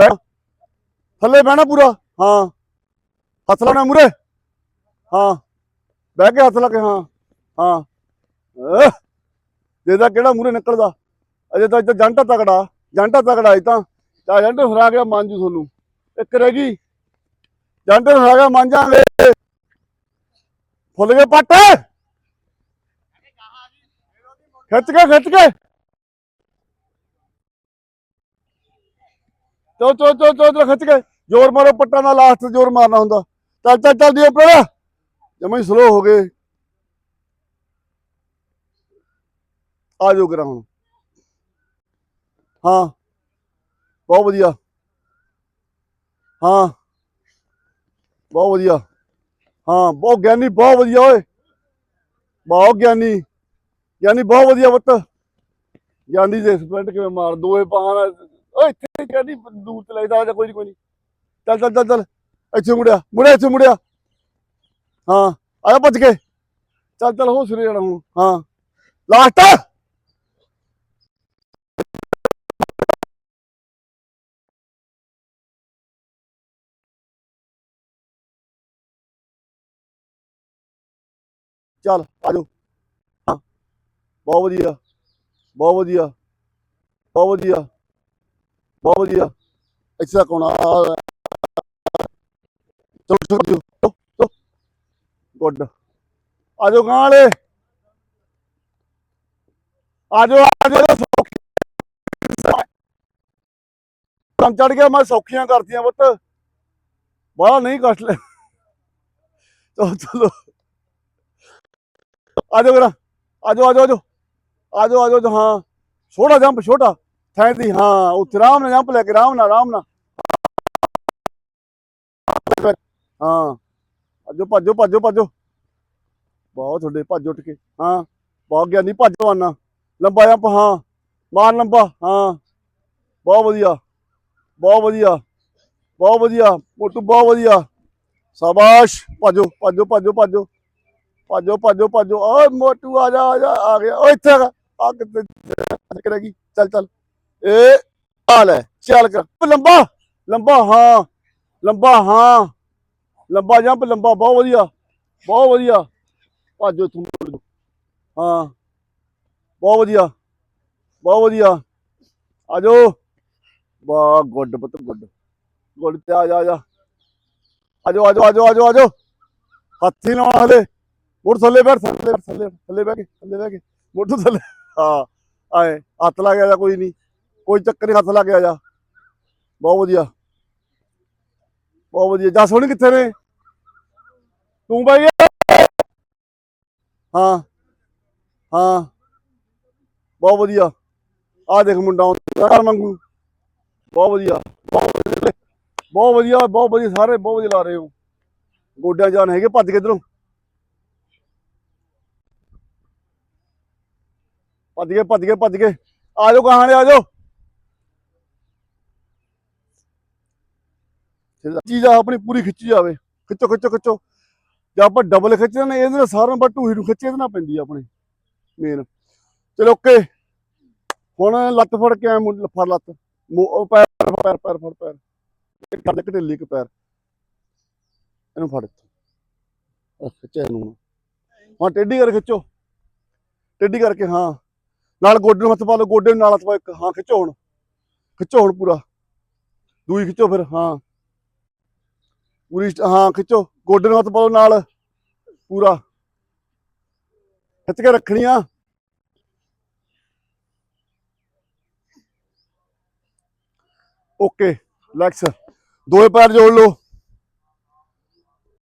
ਥੱਲੇ ਬਹਿਣਾ ਪੂਰਾ? ਹਾਂ। ਹੱਥ ਲਾਉਣਾ ਮੂਰੇ ਹਾਂ। ਬਹਿ ਕੇ ਹੱਥ ਲਾ ਕੇ, ਹਾਂ। ਹਾਂ। ਜਿਹਦਾ ਕਿਹੜਾ ਮੂਰੇ ਨਿਕਲਦਾ? ਅਜੇ ਤਾਂ ਇੱਥੇ ਜੰਟਾ ਤਕੜਾ। ਜੰਟਾ ਤਕੜਾ ਇਹ ਤਾਂ। ਚਾ ਜੰਟ ਹਰਾ ਗਿਆ ਮਾਂਜੂ ਤੁਹਾਨੂੰ। ਇੱਕ ਰਹਿ ਗਈ। ਜੰਟ ਹਰਾ ਗਿਆ ਮੰਜਾਂਗੇ। ਫੁੱਲ ਗਏ ਪੱਟ। ਖਿੱਚ ਕੇ ਖਿੱਚ ਕੇ। ਚੋ ਚੋ ਚੋ ਚੋ ਚੋ, ਖਿੱਚ ਕੇ ਜ਼ੋਰ ਮਾਰੋ, ਪੱਟਾਂ ਨਾਲ ਲਾਸਟ ਜ਼ੋਰ ਮਾਰਨਾ ਹੁੰਦਾ। ਚੱਲ ਚੱਲ ਚੱਲ ਦਿਓ ਉੱਪਰ। ਜਮੇ ਸਲੋ ਹੋ ਗਏ। ਆ ਜਾਓ ਕਰਾਂ ਹੁਣ। ਹਾਂ। ਬਹੁਤ ਵਧੀਆ। ਹਾਂ। ਬਹੁਤ ਵਧੀਆ। ਹਾਂ, ਬਹੁਤ ਗਿਆਨੀ, ਬਹੁਤ ਵਧੀਆ, ਓਏ। ਬਹੁਤ ਗਿਆਨੀ। ਗਿਆਨੀ, ਬਹੁਤ ਵਧੀਆ ਪੁੱਤ। ਗਿਆਨੀ ਦੇ ਸਪ੍ਰਿੰਟ ਕਿਵੇਂ ਮਾਰ ਦੋਏ ਪਾਹਾਂ ਓਏ, ਇੱਥੇ ਗਿਆਨੀ ਦੂਰ ਤੇ ਲੈਦਾ ਜਾਂ ਕੋਈ ਨਹੀਂ ਕੋਈ ਨਹੀਂ ਚੱਲ ਚੱਲ ਚੱਲ ਚੱਲ। ਇੱਥੇ ਮੁੜਿਆ ਮੁੜਿਆ, ਇੱਥੇ ਮੁੜਿਆ। ਹਾਂ, ਆਇਆ ਭੱਜ ਕੇ। ਚੱਲ ਚੱਲ ਹੋ ਸਿਰੇ ਜਾਣਾ ਹੁਣ। ਹਾਂ। ਲਾਸਟ ਚੱਲ ਆਜੋ ਹਾਂ। ਬਹੁਤ ਵਧੀਆ ਬਹੁਤ ਵਧੀਆ ਬਹੁਤ ਵਧੀਆ। ਬਹੁਤ ਵਧੀਆ ਇੱਥੇ ਤੱਕ ਆਉਣਾ ਆ- ਚਲੋ ਚਲੋ ਚਲੋ ਚਲੋ ਗੁੱਡ ਆਜੋ ਗਾਂ ਵਾਲੇ ਆਜੋ ਆਜੋ ਕੰਮ ਚੜ ਗਿਆ ਮੈਂ ਸੌਖੀਆਂ ਕਰਤੀਆਂ ਪੁੱਤ ਬਾਹਲਾ ਨਹੀਂ ਕਸ਼ਟ ਲੈ ਚਲੋ ਚਲੋ ਆਜੋ ਕਰਾ ਆਜੋ ਆਜੋ ਆਜੋ ਆਜੋ ਆਜੋ ਆਜੋ, ਹਾਂ ਛੋਟਾ ਜੰਪ ਛੋਟਾ ਥੈਂਕ ਦੀ ਹਾਂ ਉੱਥੇ ਆਰਾਮ ਨਾਲ ਜੰਪ ਲੈ ਕੇ ਆਰਾਮ ਨਾਲ ਆਰਾਮ ਨਾਲ ਹਾਂ ਭੱਜੋ ਭੱਜੋ ਭੱਜੋ ਭੱਜੋ ਬਹੁਤ ਤੁਹਾਡੇ ਭੱਜ ਉੱਠ ਕੇ ਹਾਂ ਬਹੁਤ ਗਿਆਨੀ ਭੱਜ ਆਨਾ ਲੰਬਾ ਜੰਪ ਹਾਂ ਮਾਰ ਲੰਬਾ ਹਾਂ ਬਹੁਤ ਵਧੀਆ ਬਹੁਤ ਵਧੀਆ ਬਹੁਤ ਵਧੀਆ ਮੋਟੂ ਬਹੁਤ ਵਧੀਆ ਸ਼ਾਬਾਸ਼ ਭੱਜੋ ਭੱਜੋ ਭੱਜੋ ਭੱਜੋ ਭੱਜੋ ਭੱਜੋ ਭੱਜੋ ਓਏ ਮੋਟੂ ਆ ਜਾ ਆ ਜਾ ਆ ਗਿਆ ਓਏ ਇੱਥੇ ਆ ਆ ਕਿੱਥੇ ਕਰੇਗੀ ਚੱਲ ਚੱਲ ਏ ਆ ਲੈ ਚੱਲ ਕਰ ਲੰਬਾ ਲੰਬਾ ਹਾਂ ਲੰਬਾ ਹਾਂ ਲੰਬਾ ਜੰਪ ਲੰਬਾ ਬਹੁਤ ਵਧੀਆ ਬਹੁਤ ਵਧੀਆ ਭਾਜੋ ਤੂੰ ਹਾਂ ਬਹੁਤ ਵਧੀਆ ਬਹੁਤ ਵਧੀਆ ਆਜੋ ਵਾਹ ਗੁੱਡ ਪੁੱਤ ਗੁੱਡ ਗੁੱਡ ਤੇ ਆ ਜਾ ਆ ਜਾ ਆਜੋ ਆਜੋ ਆਜੋ ਆਜੋ ਆਜੋ ਹੱਥੀ ਲਾਉਣਾ ਹਲੇ ਮੁੜ ਥੱਲੇ ਬੈਠ ਥੱਲੇ ਬੈਠ, ਥੱਲੇ ਥੱਲੇ ਬਹਿ ਕੇ ਥੱਲੇ ਬਹਿ ਕੇ ਮੁੜ ਤੋਂ ਥੱਲੇ ਹਾਂ ਆਏ ਹੱਥ ਲਾ ਗਿਆ ਜਾਂ ਕੋਈ ਨਹੀਂ ਕੋਈ ਚੱਕਰ ਨਹੀਂ ਹੱਥ ਲਾ ਕੇ ਆ ਜਾ। ਬਹੁਤ ਵਧੀਆ। ਬਹੁਤ ਵਧੀਆ। ਜਸ ਹੋਣੀ ਕਿੱਥੇ ਨੇ? ਤੂੰ ਬਾਈ। ਹਾਂ। ਹਾਂ। ਬਹੁਤ ਵਧੀਆ। ਆ ਦੇਖ ਮੁੰਡਾ ਆਉਂਦਾ ਮੰਗੂ ਬਹੁਤ ਵਧੀਆ। ਬਹੁਤ ਵਧੀਆ ਬਹੁਤ ਵਧੀਆ। ਸਾਰੇ ਬਹੁਤ ਵਧੀਆ ਲਾ ਰਹੇ ਹੋ। ਗੋਡਿਆਂ ਜਾਨ ਹੈਗੇ, ਭੱਜ ਕੇ ਇਧਰੋਂ। ਭੱਜ ਗਏ ਭੱਜ ਗਏ ਭੱਜ ਗਏ ਆ ਜਾਓ, ਕਹਾਣੇ ਆ ਜਾਓ। ਚੀਜ਼ ਆ ਆਪਣੀ ਪੂਰੀ ਖਿੱਚੀ ਜਾਵੇ। ਖਿੱਚੋ ਖਿੱਚੋ ਖਿੱਚੋ। ਜੇ ਆਪਾਂ ਡਬਲ ਖਿੱਚਦੇ ਨੇ ਇਹਦੇ ਨਾਲ ਸਾਰਿਆਂ ਪਰ ਢੂਹੀ ਨੂੰ ਖਿੱਚੇ ਇਹਦੇ ਨਾਲ ਪੈਂਦੀ ਆ ਮੇਨ ਚਲੋ ਓਕੇ ਹੁਣ ਲੱਤ ਫੜ ਕੇ ਐ ਫੜ ਲੱਤ। ਪੈਰ ਪੈਰ ਪੈਰ ਫੜ ਪੈਰ। ਇੱਕ ਗੱਲ ਘਟੇਲੀ ਇੱਕ ਪੈਰ। ਇਹਨੂੰ ਫੜ ਖਿੱਚਿਆ ਇਹਨੂੰ ਹਾਂ ਟੇਢੀ ਕਰ ਖਿੱਚੋ। ਟੇਢੀ ਕਰਕੇ, ਹਾਂ। ਨਾਲ ਗੋਡੇ ਨੂੰ ਹੱਥ ਪਾ ਲਓ, ਗੋਡੇ ਨੂੰ ਨਾਲ ਹੱਥ ਪਾ ਇੱਕ, ਹਾਂ, ਖਿੱਚੋ ਹੁਣ। ਖਿੱਚੋ ਹੁਣ ਪੂਰਾ। ਦੂਈ ਖਿੱਚੋ ਫਿਰ, ਹਾਂ। ਪੂਰੀ ਹਾਂ, ਖਿੱਚੋ। ਗੋਡੇ ਨੂੰ ਹੱਥ ਪਾਓ ਨਾਲ। ਪੂਰਾ। ਖਿੱਚ ਕੇ ਰੱਖਣੀ ਆ। ਓਕੇ, ਲੈਕਸ। ਦੋਵੇਂ ਪੈਰ ਜੋੜ ਲਓ।